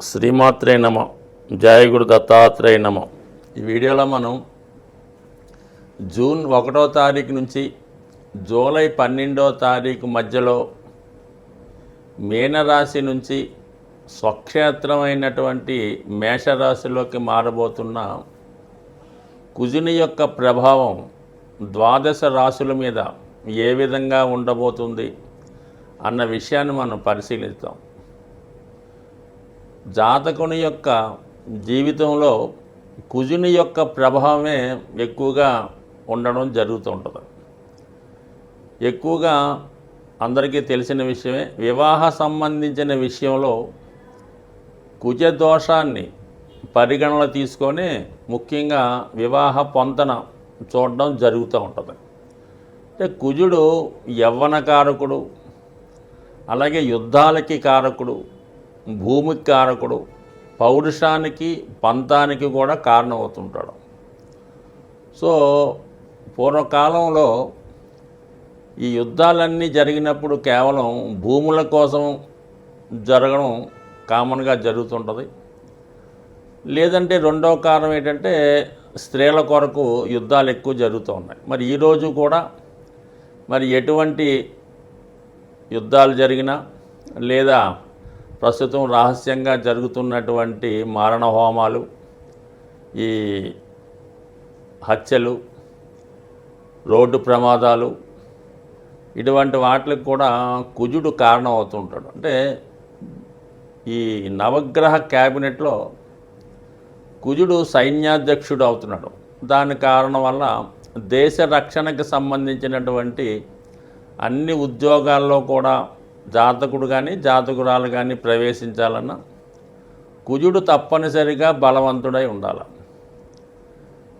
శ్రీమాత్రే నమ జయగురు దత్తాత్రేయ నమ. ఈ వీడియోలో మనం జూన్ ఒకటో తారీఖు నుంచి జూలై పన్నెండో తారీఖు మధ్యలో మీనరాశి నుంచి స్వక్షేత్రమైనటువంటి మేషరాశిలోకి మారబోతున్న కుజుని యొక్క ప్రభావం ద్వాదశ రాశుల మీద ఏ విధంగా ఉండబోతుంది అన్న విషయాన్ని మనం పరిశీలిస్తాం జాతకుని యొక్క జీవితంలో కుజుని యొక్క ప్రభావమే ఎక్కువగా ఉండడం జరుగుతూ ఉంటుంది. ఎక్కువగా అందరికీ తెలిసిన విషయమే వివాహ సంబంధించిన విషయంలో కుజ దోషాన్ని పరిగణన తీసుకొని ముఖ్యంగా వివాహ పొంతన చూడడం జరుగుతూ ఉంటుంది. అంటే కుజుడు యవ్వన కారకుడు అలాగే యుద్ధాలకి కారకుడు భూమికి కారకుడు పౌరుషానికి పంతానికి కూడా కారణమవుతుంటాడు. సో పూర్వకాలంలో ఈ యుద్ధాలన్నీ జరిగినప్పుడు కేవలం భూముల కోసం జరగడం కామన్గా జరుగుతుంటుంది. లేదంటే రెండవ కారణం ఏంటంటే స్త్రీల కొరకు యుద్ధాలు ఎక్కువ జరుగుతూ ఉన్నాయి. మరి ఈరోజు కూడా మరి ఎటువంటి యుద్ధాలు జరిగినా లేదా ప్రస్తుతం రహస్యంగా జరుగుతున్నటువంటి మారణ హోమాలు ఈ హత్యలు రోడ్డు ప్రమాదాలు ఇటువంటి వాటికి కూడా కుజుడు కారణం అవుతుంటాడు అంటే ఈ నవగ్రహ క్యాబినెట్లో కుజుడు సైన్యాధ్యక్షుడు అవుతున్నాడు. దాని కారణం వల్ల దేశ రక్షణకు సంబంధించినటువంటి అన్ని ఉద్యోగాల్లో కూడా జాతకుడు కానీ జాతకురాలు కానీ ప్రవేశించాలన్నా కుజుడు తప్పనిసరిగా బలవంతుడై ఉండాలి.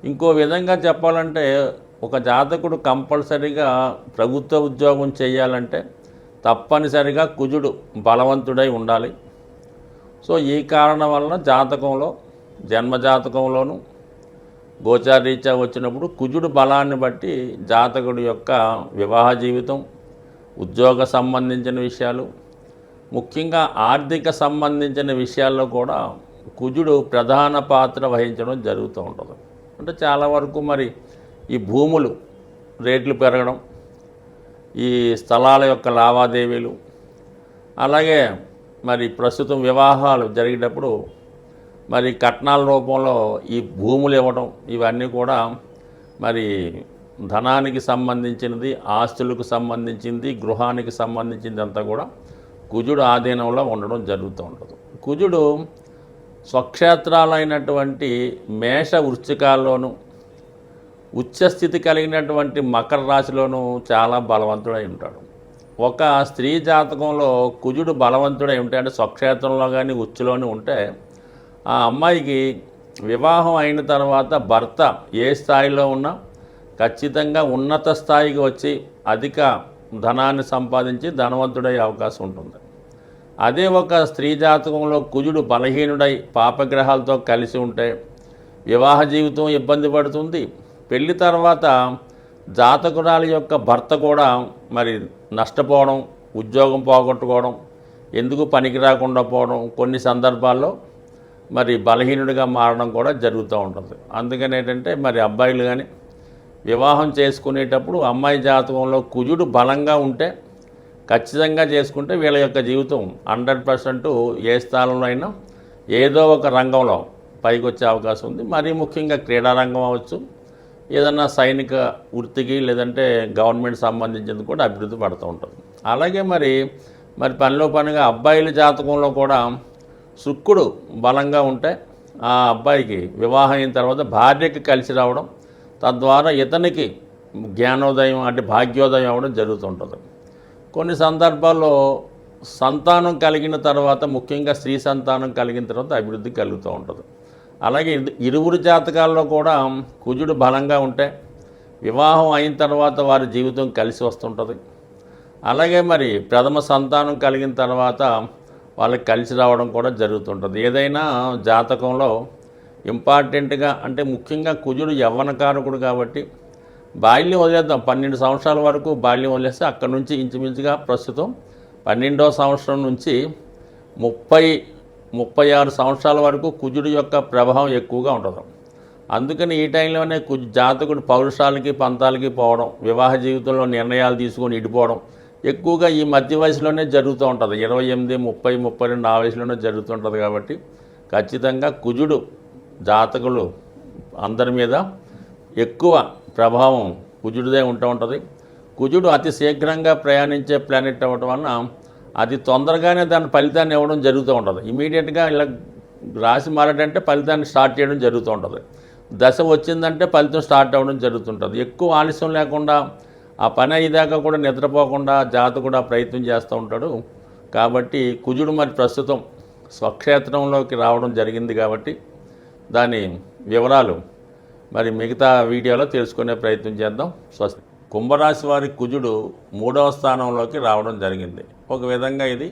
ఇంకో విధంగా చెప్పాలంటే ఒక జాతకుడు కంపల్సరిగా ప్రభుత్వ ఉద్యోగం చేయాలంటే తప్పనిసరిగా కుజుడు బలవంతుడై ఉండాలి. సో ఈ కారణం వలన జాతకంలో జన్మజాతకంలోను గోచారీత్యా వచ్చినప్పుడు కుజుడు బలాన్ని బట్టి జాతకుడి యొక్క వివాహ జీవితం ఉద్యోగ సంబంధించిన విషయాలు ముఖ్యంగా ఆర్థిక సంబంధించిన విషయాల్లో కూడా కుజుడు ప్రధాన పాత్ర వహించడం జరుగుతూ ఉంటుంది. అంటే చాలా వరకు మరి ఈ భూములు రేట్లు పెరగడం ఈ స్థలాల యొక్క లావాదేవీలు అలాగే మరి ప్రస్తుతం వివాహాలు జరిగేటప్పుడు మరి కట్నాల రూపంలో ఈ భూములు ఇవ్వడం ఇవన్నీ కూడా మరి ధనానికి సంబంధించినది ఆస్తులకు సంబంధించింది గృహానికి సంబంధించింది అంతా కూడా కుజుడు ఆధీనంలో ఉండడం జరుగుతూ ఉంటుంది కుజుడు స్వక్షేత్రాలైనటువంటి మేష వృశ్చికాల్లోనూ ఉచ్చస్థితి కలిగినటువంటి మకర రాశిలోనూ చాలా బలవంతుడై ఉంటాడు. ఒక స్త్రీ జాతకంలో కుజుడు బలవంతుడై ఉంటే అంటే స్వక్షేత్రంలో కానీ ఉచ్చులోని ఉంటే ఆ అమ్మాయికి వివాహం అయిన తర్వాత భర్త ఏ స్థాయిలో ఉన్నా ఖచ్చితంగా ఉన్నత స్థాయికి వచ్చి అధిక ధనాన్ని సంపాదించి ధనవంతుడయ్యే అవకాశం ఉంటుంది. అదే ఒక స్త్రీ జాతకంలో కుజుడు బలహీనుడై పాపగ్రహాలతో కలిసి ఉంటే వివాహ జీవితం ఇబ్బంది పడుతుంది. పెళ్ళి తర్వాత జాతకురాలి యొక్క భర్త కూడా మరి నష్టపోవడం ఉద్యోగం పోగొట్టుకోవడం ఎందుకు పనికి రాకుండా పోవడం కొన్ని సందర్భాల్లో మరి బలహీనుడిగా మారడం కూడా జరుగుతూ ఉంటుంది. అందుకని ఏంటంటే మరి అబ్బాయిలు కానీ వివాహం చేసుకునేటప్పుడు అమ్మాయి జాతకంలో కుజుడు బలంగా ఉంటే ఖచ్చితంగా చేసుకుంటే వీళ్ళ యొక్క జీవితం హండ్రెడ్ పర్సెంట్ ఏ స్థానంలో అయినా ఏదో ఒక రంగంలో పైకి వచ్చే అవకాశం ఉంది. మరీ ముఖ్యంగా క్రీడారంగం అవ్వచ్చు ఏదన్నా సైనిక వృత్తికి లేదంటే గవర్నమెంట్ సంబంధించింది కూడా అభివృద్ధి పడుతూ ఉంటుంది. అలాగే మరి మరి పనిలో పనిగా అబ్బాయిల జాతకంలో కూడా శుక్రుడు బలంగా ఉంటే ఆ అబ్బాయికి వివాహం అయిన తర్వాత భార్యకి కలిసి రావడం తద్వారా ఇతనికి జ్ఞానోదయం అంటే భాగ్యోదయం అవ్వడం జరుగుతుంటుంది. కొన్ని సందర్భాల్లో సంతానం కలిగిన తర్వాత ముఖ్యంగా స్త్రీ సంతానం కలిగిన తర్వాత అభివృద్ధి కలుగుతూ ఉంటుంది. అలాగే ఇరువురు జాతకాల్లో కూడా కుజుడు బలంగా ఉంటే వివాహం అయిన తర్వాత వారి జీవితం కలిసి వస్తుంటుంది. అలాగే మరి ప్రథమ సంతానం కలిగిన తర్వాత వాళ్ళకి కలిసి రావడం కూడా జరుగుతుంటుంది. ఏదైనా జాతకంలో ఇంపార్టెంట్గా అంటే ముఖ్యంగా కుజుడు యవ్వనకారకుడు కాబట్టి బాల్యం వదిలేద్దాం. పన్నెండు సంవత్సరాల వరకు బాల్యం వదిలేస్తే అక్కడి నుంచి ఇంచుమించుగా ప్రస్తుతం పన్నెండో సంవత్సరం నుంచి ముప్పై ముప్పై ఆరు సంవత్సరాల వరకు కుజుడు యొక్క ప్రభావం ఎక్కువగా ఉంటుంది. అందుకని ఈ టైంలోనే కుజు జాతకుడు పౌరుషాలకి పంతాలకి పోవడం వివాహ జీవితంలో నిర్ణయాలు తీసుకొని ఇడిపోవడం ఎక్కువగా ఈ మధ్య వయసులోనే జరుగుతూ ఉంటుంది. ఇరవై ఎనిమిది ముప్పై ముప్పై రెండు ఆ వయసులోనే జరుగుతుంటుంది కాబట్టి ఖచ్చితంగా కుజుడు జాతకులు అందరి మీద ఎక్కువ ప్రభావం కుజుడిదే ఉంటూ ఉంటుంది కుజుడు అతి శీఘ్రంగా ప్రయాణించే ప్లానెట్ అవ్వటం వలన అది తొందరగానే దాని ఫలితాన్ని ఇవ్వడం జరుగుతూ ఉంటుంది ఇమీడియట్గా ఇలా రాసి మారడంటే ఫలితాన్ని స్టార్ట్ చేయడం జరుగుతూ ఉంటుంది దశ వచ్చిందంటే ఫలితం స్టార్ట్ అవ్వడం జరుగుతుంటుంది. ఎక్కువ ఆలస్యం లేకుండా ఆ పని అయ్యేదాకా కూడా నిద్రపోకుండా జాత కూడా ప్రయత్నం చేస్తూ ఉంటాడు. కాబట్టి కుజుడు మరి ప్రస్తుతం స్వక్షేత్రంలోకి రావడం జరిగింది కాబట్టి దాని వివరాలు మరి మిగతా వీడియోలో తెలుసుకునే ప్రయత్నం చేద్దాం. స్వస్తి కుంభరాశి వారి కుజుడు మూడవ స్థానంలోకి రావడం జరిగింది. ఒక విధంగా ఇది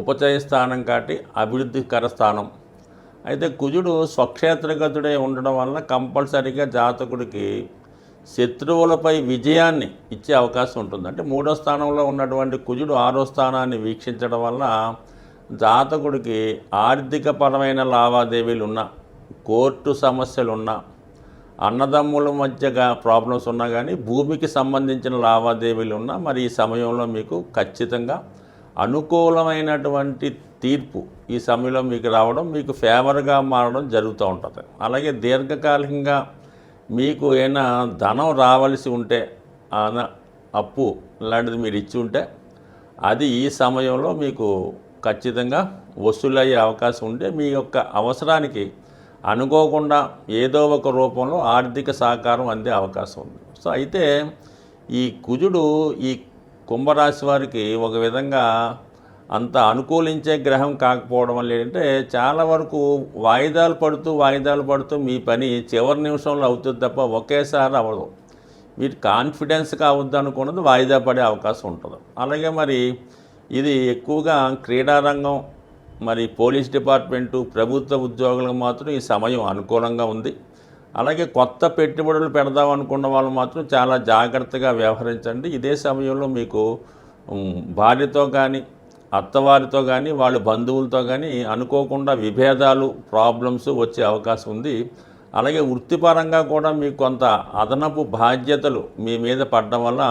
ఉపచయ స్థానం కాటి అభివృద్ధికర స్థానం. అయితే కుజుడు స్వక్షేత్రగతుడే ఉండడం వలన కంపల్సరీగా జాతకుడికి శత్రువులపై విజయాన్ని ఇచ్చే అవకాశం ఉంటుంది. అంటే మూడో స్థానంలో ఉన్నటువంటి కుజుడు ఆరో స్థానాన్ని వీక్షించడం వల్ల జాతకుడికి ఆర్థికపరమైన లావాదేవీలు ఉన్న కోర్టు సమస్యలు ఉన్నా అన్నదమ్ముల మధ్యగా ప్రాబ్లమ్స్ ఉన్నా కానీ భూమికి సంబంధించిన లావాదేవీలు ఉన్నా మరి ఈ సమయంలో మీకు ఖచ్చితంగా అనుకూలమైనటువంటి తీర్పు ఈ సమయంలో మీకు రావడం మీకు ఫేవర్గా మారడం జరుగుతూ ఉంటుంది. అలాగే దీర్ఘకాలికంగా మీకు ఏమైనా ధనం రావలసి ఉంటే అప్పు లాంటిది మీరు ఇచ్చి ఉంటే అది ఈ సమయంలో మీకు ఖచ్చితంగా వసూలయ్యే అవకాశం ఉంటే మీ యొక్క అవసరానికి అనుకోకుండా ఏదో ఒక రూపంలో ఆర్థిక సహకారం అందే అవకాశం ఉంది. సో అయితే ఈ కుజుడు ఈ కుంభరాశి వారికి ఒక విధంగా అంత అనుకూలించే గ్రహం కాకపోవడం వల్ల ఏంటంటే చాలా వరకు వాయిదాలు పడుతూ వాయిదాలు పడుతూ మీ పని చివరి నిమిషంలో అవుతుంది తప్ప ఒకేసారి అవ్వదు. మీరు కాన్ఫిడెన్స్ కావద్దు అనుకున్నది వాయిదా పడే అవకాశం ఉంటుంది. అలాగే మరి ఇది ఎక్కువగా క్రీడారంగం మరి పోలీస్ డిపార్ట్మెంటు ప్రభుత్వ ఉద్యోగులకు మాత్రం ఈ సమయం అనుకూలంగా ఉంది. అలాగే కొత్త పెట్టుబడులు పెడదాం అనుకున్న వాళ్ళు మాత్రం చాలా జాగ్రత్తగా వ్యవహరించండి. ఇదే సమయంలో మీకు భార్యతో కానీ అత్తవారితో కానీ వాళ్ళ బంధువులతో కానీ అనుకోకుండా విభేదాలు ప్రాబ్లమ్స్ వచ్చే అవకాశం ఉంది. అలాగే వృత్తిపరంగా కూడా మీకు కొంత అదనపు బాధ్యతలు మీ మీద పడడం వల్ల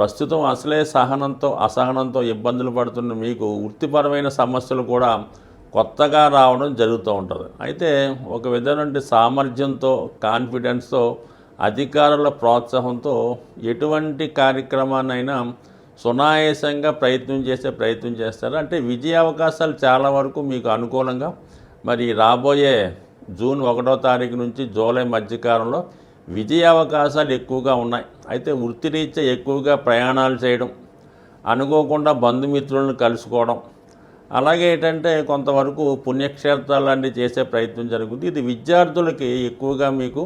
ప్రస్తుతం అసలే సహనంతో అసహనంతో ఇబ్బందులు పడుతున్న మీకు వృత్తిపరమైన సమస్యలు కూడా కొత్తగా రావడం జరుగుతూ ఉంటుంది. అయితే ఒక విధమైన సామర్థ్యంతో కాన్ఫిడెన్స్తో అధికారుల ప్రోత్సాహంతో ఎటువంటి కార్యక్రమాన్నైనా సునాయాసంగా ప్రయత్నం చేసే ప్రయత్నం చేస్తారు. అంటే విజయ అవకాశాలు చాలా వరకు మీకు అనుకూలంగా మరి రాబోయే జూన్ ఒకటో తారీఖు నుంచి జూలై మధ్యకాలంలో విజయ అవకాశాలు ఎక్కువగా ఉన్నాయి. అయితే వృత్తిరీత్యా ఎక్కువగా ప్రయాణాలు చేయడం అనుకోకుండా బంధుమిత్రులను కలుసుకోవడం అలాగే ఏంటంటే కొంతవరకు పుణ్యక్షేత్రాలు లాంటివి చేసే ప్రయత్నం జరుగుతుంది. ఇది విద్యార్థులకి ఎక్కువగా మీకు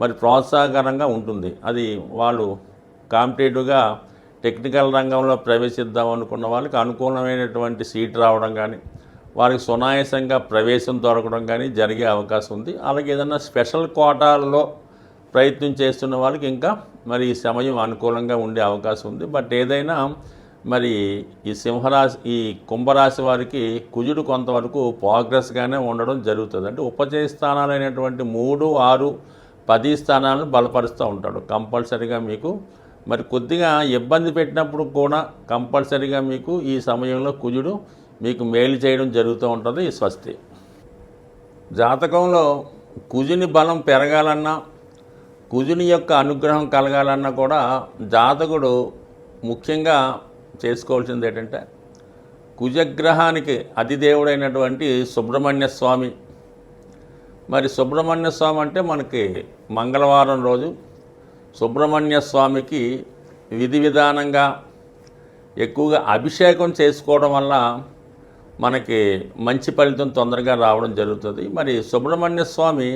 మరి ప్రోత్సాహకరంగా ఉంటుంది. అది వాళ్ళు కాంపిటేటివ్గా టెక్నికల్ రంగంలో ప్రవేశిద్దాం అనుకున్న వాళ్ళకి అనుకూలమైనటువంటి సీట్ రావడం కానీ వారికి సునాయాసంగా ప్రవేశం దొరకడం కానీ జరిగే అవకాశం ఉంది. అలాగే ఏదైనా స్పెషల్ కోటాలలో ప్రయత్నం చేస్తున్న వాళ్ళకి ఇంకా మరి ఈ సమయం అనుకూలంగా ఉండే అవకాశం ఉంది. బట్ ఏదైనా మరి ఈ సింహరాశి ఈ కుంభరాశి వారికి కుజుడు కొంతవరకు ప్రోగ్రెస్గానే ఉండడం జరుగుతుంది. అంటే ఉపచయ స్థానాలైనటువంటి మూడు ఆరు పది స్థానాలను బలపరుస్తూ ఉంటాడు. కంపల్సరీగా మీకు మరి కొద్దిగా ఇబ్బంది పెట్టినప్పుడు కూడా కంపల్సరీగా మీకు ఈ సమయంలో కుజుడు మీకు మేలు చేయడం జరుగుతూ ఉంటుంది. ఈ స్వస్తి. జాతకంలో కుజుని బలం పెరగాలన్నా కుజుని యొక్క అనుగ్రహం కలగాలన్నా కూడా జాతకుడు ముఖ్యంగా చేసుకోవాల్సింది ఏంటంటే కుజగ్రహానికి అతిదేవుడైనటువంటి సుబ్రహ్మణ్య స్వామి. మరి సుబ్రహ్మణ్య స్వామి అంటే మనకి మంగళవారం రోజు సుబ్రహ్మణ్య స్వామికి విధి విధానంగా ఎక్కువగా అభిషేకం చేసుకోవడం వల్ల మనకి మంచి ఫలితం తొందరగా రావడం జరుగుతుంది. మరి సుబ్రహ్మణ్య స్వామి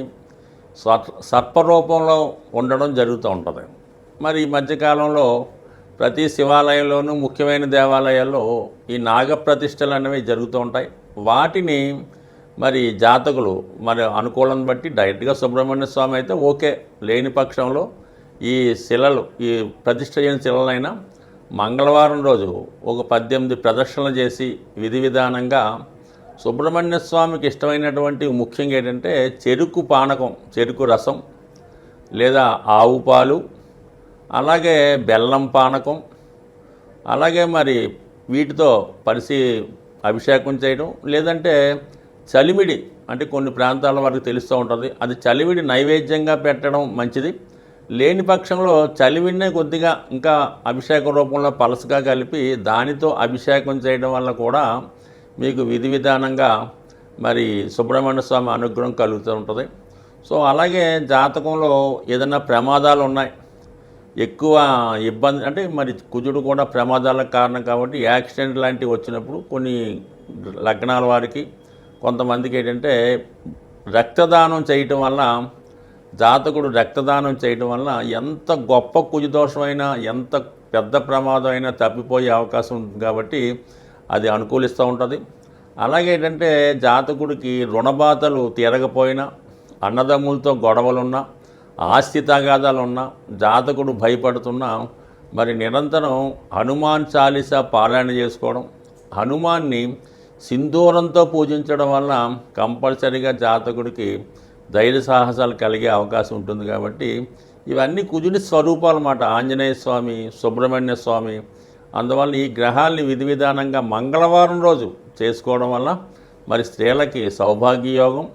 సర్పరూపంలో ఉండడం జరుగుతూ ఉంటుంది. మరి ఈ మధ్యకాలంలో ప్రతి శివాలయంలోనూ ముఖ్యమైన దేవాలయాల్లో ఈ నాగప్రతిష్టలు అనేవి జరుగుతూ ఉంటాయి. వాటిని మరి జాతకులు మరి అనుకూలం బట్టి డైరెక్ట్గా సుబ్రహ్మణ్య స్వామి అయితే ఓకే లేని పక్షంలో ఈ శిలలు ఈ ప్రతిష్ట చేయని శిలలైనా మంగళవారం రోజు ఒక పద్దెనిమిది ప్రదర్శనలు చేసి విధి విధానంగా సుబ్రహ్మణ్య స్వామికి ఇష్టమైనటువంటి ముఖ్యంగా ఏంటంటే చెరుకు పానకం చెరుకు రసం లేదా ఆవు పాలు అలాగే బెల్లం పానకం అలాగే మరి వీటితో పరిసి అభిషేకం చేయడం లేదంటే చలిమిడి అంటే కొన్ని ప్రాంతాల వరకు తెలుస్తూ ఉంటుంది. అది చలివిడి నైవేద్యంగా పెట్టడం మంచిది. లేని పక్షంలో చలివిడినే కొద్దిగా ఇంకా అభిషేక రూపంలో పలసగా కలిపి దానితో అభిషేకం చేయడం వల్ల కూడా మీకు విధి విధానంగా మరి సుబ్రహ్మణ్య స్వామి అనుగ్రహం కలుగుతూ ఉంటుంది. సో అలాగే జాతకంలో ఏదైనా ప్రమాదాలు ఉన్నాయి. ఎక్కువ ఇబ్బంది అంటే మరి కుజుడు కూడా ప్రమాదాలకు కారణం కాబట్టి యాక్సిడెంట్ లాంటివి వచ్చినప్పుడు కొన్ని లగ్నాల వారికి కొంతమందికి ఏంటంటే రక్తదానం చేయటం వల్ల జాతకుడు రక్తదానం చేయటం వల్ల ఎంత గొప్ప కుజదోషమైనా ఎంత పెద్ద ప్రమాదం అయినా తప్పిపోయే అవకాశం ఉంది కాబట్టి అది అనుకూలిస్తూ ఉంటుంది. అలాగే ఏంటంటే జాతకుడికి రుణబాధలు తీరకపోయినా అన్నదమ్ములతో గొడవలున్నా ఆస్తి తగాదాలున్నా జాతకుడు భయపడుతున్నా మరి నిరంతరం హనుమాన్ చాలీసా పారాయణ చేసుకోవడం హనుమాన్ని సింధూరంతో పూజించడం వల్ల కంపల్సరీగా జాతకుడికి ధైర్య సాహసాలు కలిగే అవకాశం ఉంటుంది కాబట్టి ఇవన్నీ కుజుని స్వరూపాలు అన్నమాట ఆంజనేయ స్వామి సుబ్రహ్మణ్య స్వామి అందువల్ల ఈ గ్రహాల్ని విధి విధానంగా మంగళవారం రోజు చేసుకోవడం వల్ల మరి స్త్రీలకి సౌభాగ్యయోగం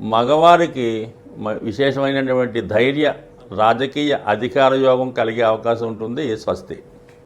మగవారికి మ- విశేషమైనటువంటి ధైర్య రాజకీయ అధికార యోగం కలిగే అవకాశం ఉంటుంది స్వస్తి.